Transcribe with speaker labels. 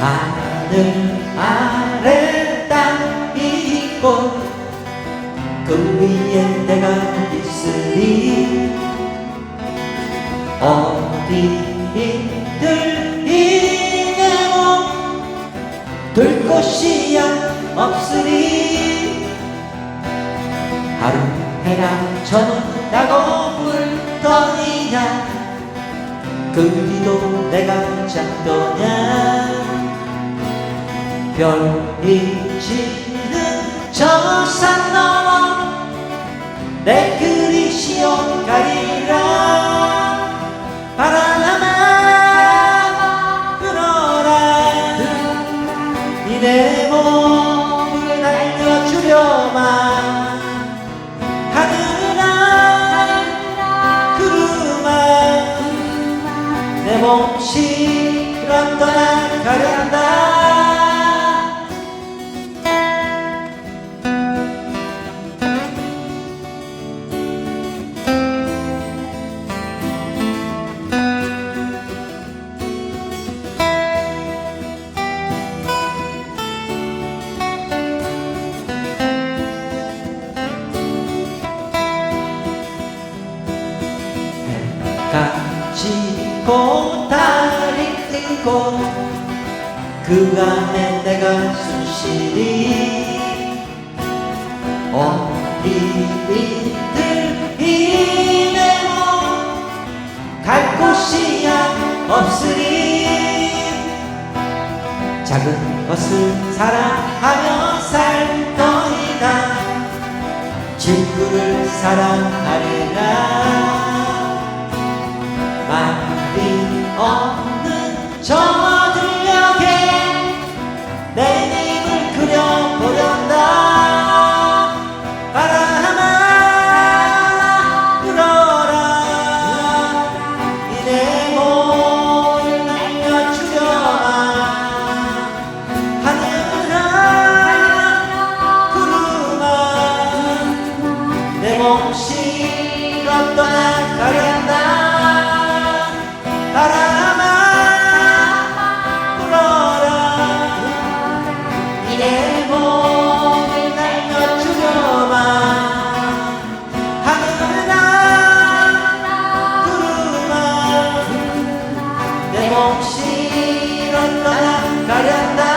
Speaker 1: 하늘 아래 땅이 있고 그 위에 내가 있으리. 어디들 이내모 둘 곳이야 없으리 하루 해가 졌다고 불더니냐. 그 뒤도 내가 잡더냐. 별이 지는 저산 넘어 내 그리시오 가리 내 몸 실어 떠나가련다. 해가 달이 뜨고 그 안에 내가 순실히 어디들 이내모 갈 곳이야 없으리. 작은 것을 사랑하며 살더이다. 친구를 사랑하리라 이곳 떠나 가련다. 바람아 불어라. 이내 몸을 날려 주여마 하늘아 구름아. 내 몫이 떠나 가련다.